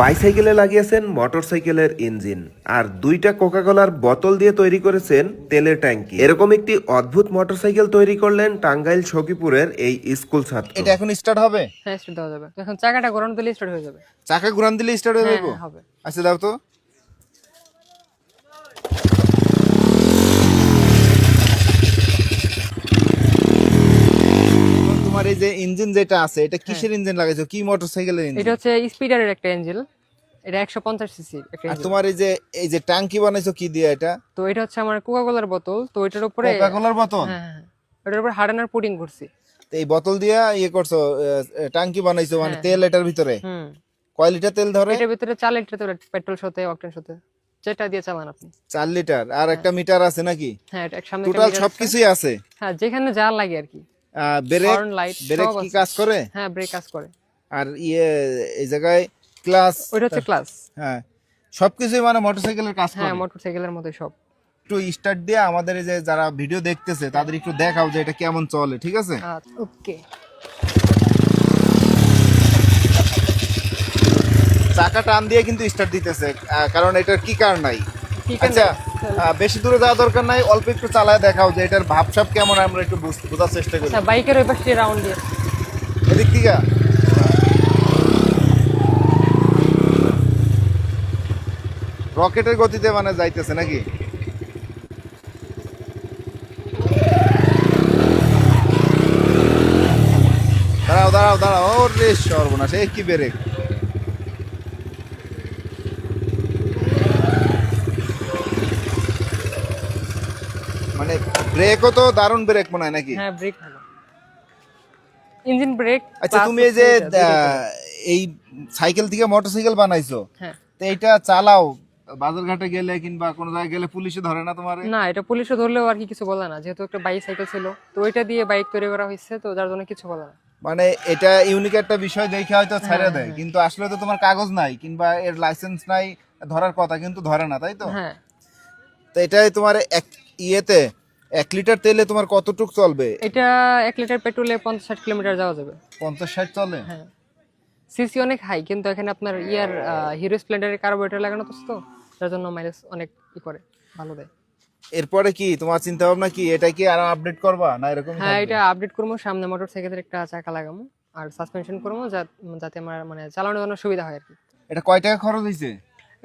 বাইসাইকেলে লাগিয়েছেন মোটরসাইকেলের ইঞ্জিন আর দুইটা কোকাকোলার বোতল দিয়ে তৈরি করেছেন তেলের ট্যাঙ্কি। এরকম একটি অদ্ভুত মোটরসাইকেল তৈরি করলেন টাঙ্গাইল সখীপুরের এই স্কুল ছাত্র। এটা এখন স্টার্ট হবে? হ্যাঁ স্টার্ট হয়ে যাবে। এখন চাকাটা গরম দিলে স্টার্ট হয়ে যাবে। চাকা ঘুরান দিলে স্টার্ট হয়ে যাবে যাব হ্যাঁ, হবে। আচ্ছা দাও তো এখন তোমার এই যে ইঞ্জিন যেটা আছে এটা কিসের ইঞ্জিন লাগাইছো? কি মোটরসাইকেলের এটা হচ্ছে স্পিডারের একটা ইঞ্জিন এটা একশো পঞ্চাশ সিসি আর তোমার এই যে এই যে ট্যাঙ্কি বানাইছো কি দিয়ে এটা? তো এটা হচ্ছে আমার কোকা কোলার বোতল তো এটার উপরে কোকা কোলার বোতল? হ্যাঁ হ্যাঁ ওটার উপরে হার্ডেনার পুডিং করছি। তো এই বোতল দিয়ে ইয়ে করছ ট্যাঙ্কি বানাইছো মানে হ্যাঁ। তেল এটার ভিতরে? হুম। কয় লিটার তেল ধরে? এটার ভিতরে চার লিটার তেল পেট্রোল সাথে অকটেন সাথে। যেটা দিয়ে চালান আপনি। চার লিটার? আর একটা মিটার আছে নাকি? হ্যাঁ এটা সামনে টোটাল সবকিছুই আছে? হ্যাঁ যেখানে যা লাগে আর কি। ব্রেক ব্রেক কি কাজ করে? হ্যাঁ ব্রেক কাজ করে। আর ইয়ে এই জায়গায় ক্লাস ওইটা হচ্ছে ক্লাস। হ্যাঁ সবকিছুই মানে মোটরসাইকেলের কাজ করে। হ্যাঁ মোটরসাইকেলের মধ্যে সব। একটু স্টার্ট দিয়ে আমাদের যে যারা ভিডিও দেখতেছে তাদের একটু দেখাও যে এটা কেমন চলে ঠিক আছে? ওকে। চাকা টান দিয়ে কিন্তু স্টার্ট দিতেছে কারণ এটার কি কার নাই? আচ্ছা। বেশি দূরে যাওয়া দরকার নাই অল্প একটু চালায় দেখাও যে এটার ভাবসাব কেমন আমরা একটু বোঝার চেষ্টা করি। আচ্ছা বাইকের ওই পাশে রাউন্ড দিয়ে। এদিক থেকে? রকেটের গতিতে মানে যাইতেছে নাকি? দাঁড়াও দাঁড়াও দাঁড়াও রে সর্বনাশ এ কি ব্রেক? মানে ব্রেকও তো দারুণ ব্রেক মনে হয় নাকি? হ্যাঁ ব্রেক ভালো। ইঞ্জিন ব্রেক আচ্ছা তুমি এই যে এই সাইকেল থেকে মোটরসাইকেল বানাইছো হ্যাঁ। তো এটা চালাও। বাজারঘাটে গেলে কিংবা কোনো জায়গায় গেলে পুলিশে ধরে না তোমার? না এটা পুলিশে ধরলেও আর কি কিছু বলে না যেহেতু একটা বাইক সাইকেল ছিল। তো ওইটা দিয়ে বাইক তৈরি করা হয়েছে তো যার জন্য কিছু বলে না। মানে এটা ইউনিক একটা বিষয় দেখে হয়তো ছেড়ে দেয়। কিন্তু আসলে তো তোমার কাগজ নাই কিংবা এর লাইসেন্স নাই ধরার কথা কিন্তু ধরে না তাই তো? হ্যাঁ। তো এটাই তোমার এক ইয়েতে এক লিটার তেলে তোমার কতটুক চলবে? এটা এক লিটার পেট্রোলে পঞ্চাশ ষাট কিলোমিটার যাওয়া যাবে। পঞ্চাশ ষাট চলে? হ্যাঁ। সিসি অনেক হাই কিন্তু এখানে আপনার ইয়ার হিরো স্প্লেন্ডারের কার্বোরেটর লাগানো তো তো যার জন্য মাইলেজ অনেক ই করে ভালো দেয়। এরপরে কি তোমার চিন্তা ভাবনা কি? এটা কি আর আপডেট করবা না এরকম হ্যাঁ এটা আপডেট করব সামনে মোটর সাইকেলের একটা চাকা লাগাবো আর সাসপেনশন করব যাতে আমার মানে চালানোর জন্য সুবিধা হয় আর কি। এটা কয় টাকা খরচ হয়েছে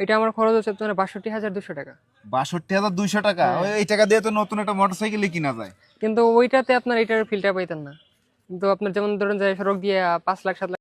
এটা আমার খরচ হচ্ছে তোমার বাষট্টি হাজার দুশো টাকা। বাষট্টি হাজার দুইশো টাকা। ওই এই টাকা দিয়ে তো নতুন একটা মোটরসাইকেলই কিনা যায়। কিন্তু ওইটাতে আপনার এটার ফিল্টার পাইতেন না। কিন্তু আপনার যেমন ধরুন যে সড়ক দিয়ে পাঁচ লাখ সাত লাখ